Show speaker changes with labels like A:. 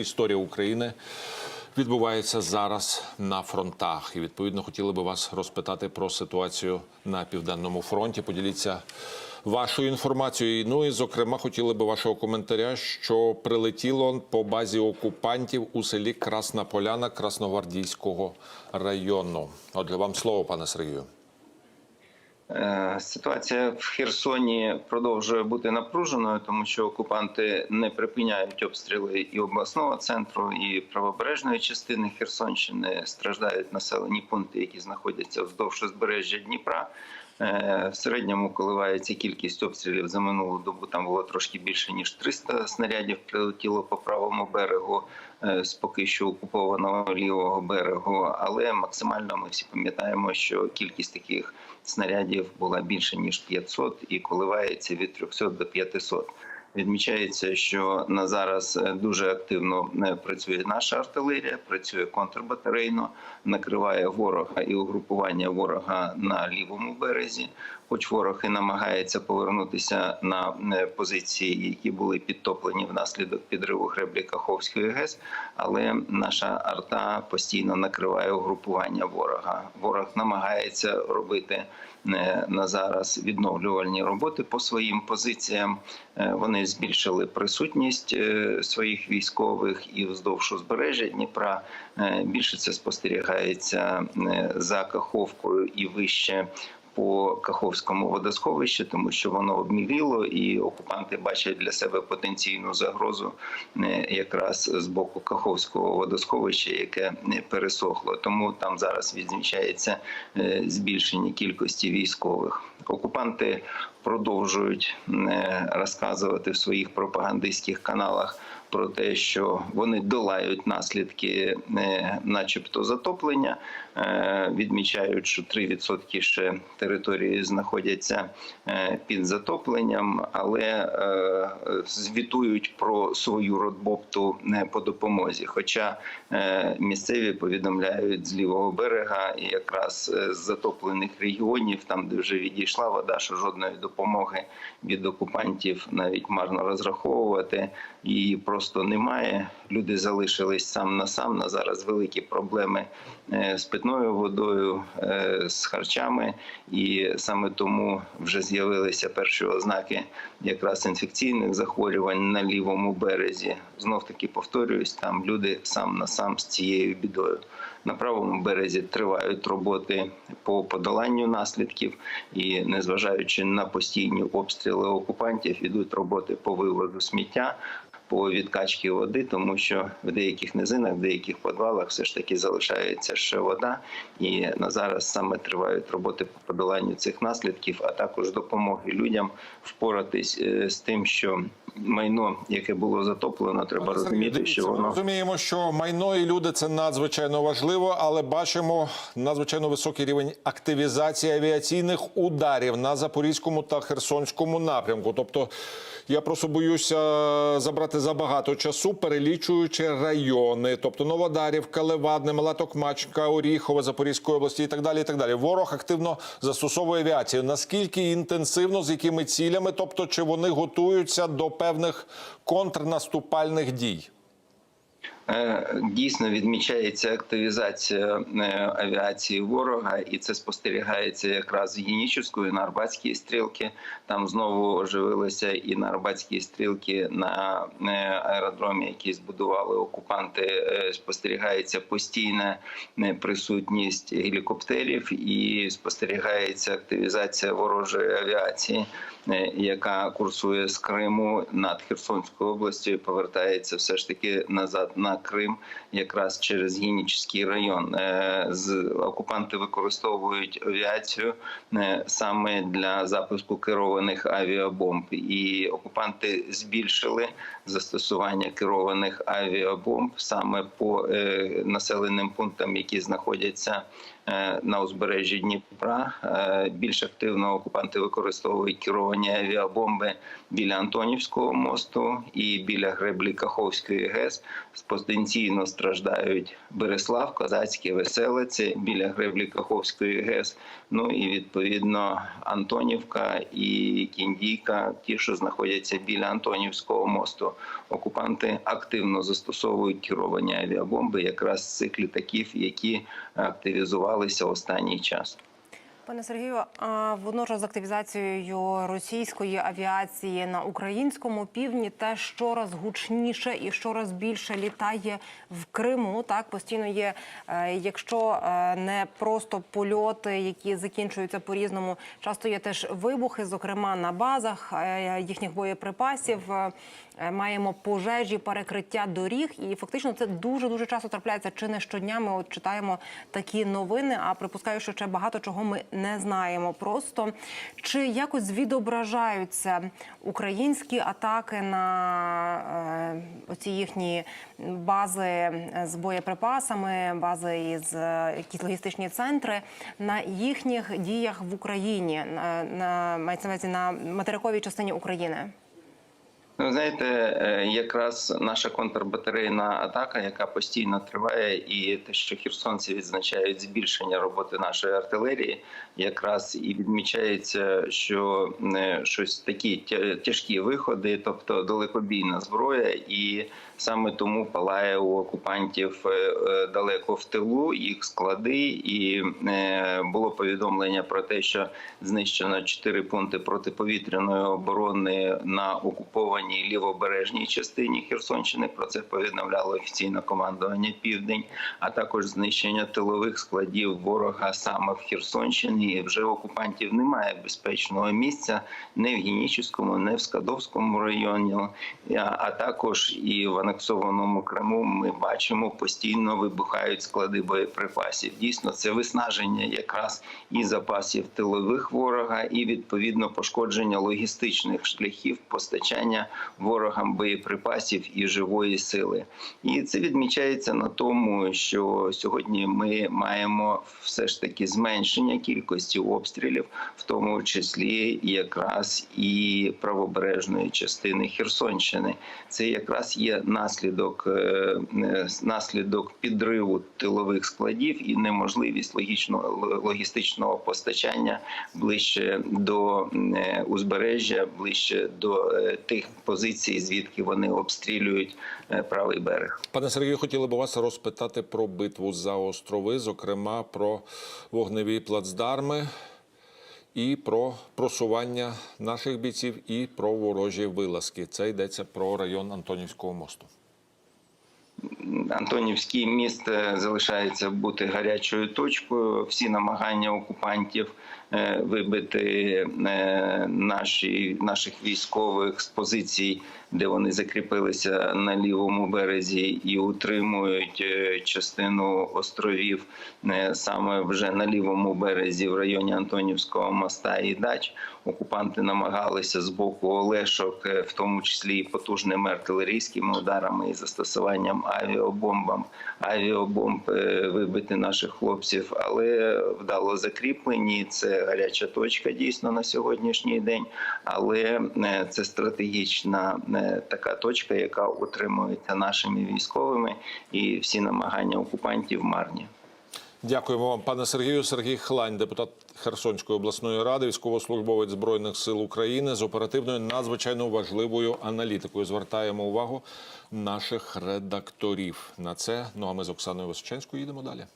A: Історія України відбувається зараз на фронтах. І відповідно хотіли би вас розпитати про ситуацію на південному фронті. Поділіться вашою інформацією. Ну і зокрема, хотіли би вашого коментаря, що прилетіло по базі окупантів у селі Красна Поляна Красногвардійського району. Отже, вам слово, пане Сергію.
B: Е, Ситуація в Херсоні продовжує бути напруженою, тому що окупанти не припиняють обстріли і обласного центру, і правобережної частини Херсонщини. Страждають населені пункти, які знаходяться вздовж узбережжя Дніпра. Е, В середньому коливається кількість обстрілів за минулу добу. Там було трошки більше ніж 300 снарядів. Прилетіло по правому берегу е, з поки що окупованого лівого берегу. Але максимально ми всі пам'ятаємо, що кількість таких снарядів була більше ніж 500 і коливається від 300 до 500. Відмічається, що на зараз е, дуже активно е, працює наша артилерія, працює контрбатарейно, накриває ворога і угрупування ворога на лівому березі. Хоч ворог і намагається повернутися на е, позиції, які були підтоплені внаслідок підриву греблі Каховської ГЕС, але наша арта постійно накриває угрупування ворога. Ворог намагається робити на зараз відновлювальні роботи по своїм позиціям. Вони збільшили присутність е, своїх військових і вздовж узбережжя Дніпра. Е, Більше це спостерігається е, за Каховкою і вище по Каховському водосховищі, тому що воно обміліло, і окупанти бачать для себе потенційну загрозу е, якраз з боку Каховського водосховища, яке не пересохло. Тому там зараз відзначається е, збільшення кількості військових. Окупанти продовжують е, розказувати в своїх пропагандистських каналах про те, що вони долають наслідки, е, начебто, затоплення. Е, Відмічають, що 3% ще території знаходяться е, під затопленням, але звітують про свою роботу не по допомозі. Хоча місцеві повідомляють з лівого берега, і якраз з затоплених регіонів, там де вже відійшла вода, що жодної допомоги від окупантів навіть марно розраховувати її просто немає. Люди залишились сам на сам. На зараз великі проблеми е, з питною водою, е, з харчами, і саме тому вже з'явилися перші ознаки якраз інфекційних захворювань на лівому березі. Знов таки повторююсь, там люди сам на сам з цією бідою. На правому березі тривають роботи по подоланню наслідків, і незважаючи на постійні обстріли окупантів, ідуть роботи по виводу сміття. По відкачці води, тому що в деяких низинах, в деяких подвалах все ж таки залишається ще вода, і на зараз саме тривають роботи по подоланню цих наслідків, а також допомоги людям впоратись е, з тим, що майно, яке було затоплено, треба розуміти, що воно
A: розуміємо, що майно і люди це надзвичайно важливо, але бачимо надзвичайно високий рівень активізації авіаційних ударів на запорізькому та херсонському напрямку. Тобто, я просто боюся забрати забагато часу, перелічуючи райони, тобто Новодарівка, Левадне, Мала Токмачка, Оріхова, Запорізької області і так далі. І так далі. Ворог активно застосовує авіацію. Наскільки інтенсивно, з якими цілями, тобто чи вони готуються до певних контрнаступальних дій?
B: Е, Дійсно відмічається активізація е, авіації ворога, і це спостерігається якраз в Генічівської на Арбатській стрілки. Там знову оживилися і на Арбатській стрілки на е, аеродромі, який збудували окупанти. Спостерігається постійна присутність гелікоптерів і спостерігається активізація ворожої авіації, яка курсує з Криму над Херсонською областю і повертається все ж таки назад на Крим, якраз через Гінічський район. Е, окупанти використовують авіацію е, саме для запуску керованих авіабомб, і окупанти збільшили застосування керованих авіабомб саме по е, населеним пунктам, які знаходяться на узбережжі Дніпра. Е, Більш активно окупанти використовують керовані авіабомби біля Антонівського мосту і біля греблі Каховської ГЕС. Потенційно страждають Береслав, Козацьке, Веселе, це біля греблі Каховської ГЕС. Ну і відповідно Антонівка і Кіндійка, ті, що знаходяться біля Антонівського мосту. Окупанти активно застосовують керовані авіабомби, якраз з цих літаків, які активізувалися останній час.
C: Пане Сергію, а водночас з активізацією російської авіації на українському півдні те щораз гучніше і щораз більше літає в Криму. Так постійно є, е, якщо е, не просто польоти, які закінчуються по різному, часто є теж вибухи, зокрема на базах е, їхніх боєприпасів. Маємо пожежі, перекриття доріг, і фактично це дуже дуже часто трапляється. Чи не щодня ми от читаємо такі новини? А припускаю, що ще багато чого ми не знаємо. Просто чи якось відображаються українські атаки на е, оці їхні бази з боєприпасами, бази із е, якісь логістичні центри на їхніх діях в Україні на, мається на материковій частині України?
B: Ну, знаєте, е, якраз наша контрбатарейна атака, яка постійно триває, і те, що херсонці відзначають збільшення роботи нашої артилерії, якраз і відмічається, що е, щось такі тяжкі виходи, тобто далекобійна зброя, і саме тому палає у окупантів е, е, далеко в тилу їх склади, і е, було повідомлення про те, що знищено чотири пункти протиповітряної оборони на окупованій лівобережній частині Херсонщини. Про це повідомляло офіційне командування Південь, а також знищення тилових складів ворога саме в Херсонщині. І вже окупантів немає безпечного місця не в Генічеському, не в Скадовському районі, а також і в анексованому Криму. Ми бачимо постійно вибухають склади боєприпасів. Дійсно, це виснаження якраз і запасів тилових ворога, і відповідно пошкодження логістичних шляхів постачання ворогам боєприпасів і живої сили. І це відмічається на тому, що сьогодні ми маємо все ж таки зменшення кількості обстрілів, в тому числі якраз і правобережної частини Херсонщини. Це якраз є наслідок, е, е, наслідок підриву тилових складів і неможливість логічного логістичного постачання ближче до е, узбережжя, ближче до тих позицій, звідки вони обстрілюють правий берег.
A: Пане Сергію, хотіли б вас розпитати про битву за острови, зокрема про вогневі плацдарми і про просування наших бійців і про ворожі вилазки. Це йдеться про район Антонівського мосту.
B: Антонівський міст е, залишається бути гарячою точкою. Всі намагання окупантів вибити е, наші, наших військових з позицій, де вони закріпилися на лівому березі і утримують е, частину островів е, саме вже на лівому березі, в районі Антонівського моста і дач. Окупанти намагалися з боку Олешок, е, в тому числі і потужними артилерійськими ударами і застосуванням авіабомбам, авіабомб е, вибити наших хлопців, але вдало закріплені. Це гаряча точка дійсно на сьогоднішній день, але е, це стратегічна е, така точка, яка утримується нашими військовими, і всі намагання окупантів марні.
A: Дякуємо вам, пане Сергію. Сергій Хлань, депутат Херсонської обласної ради, військовослужбовець збройних сил України з оперативною надзвичайно важливою аналітикою. Звертаємо увагу наших редакторів на це. Ну а ми з Оксаною Височенською їдемо далі.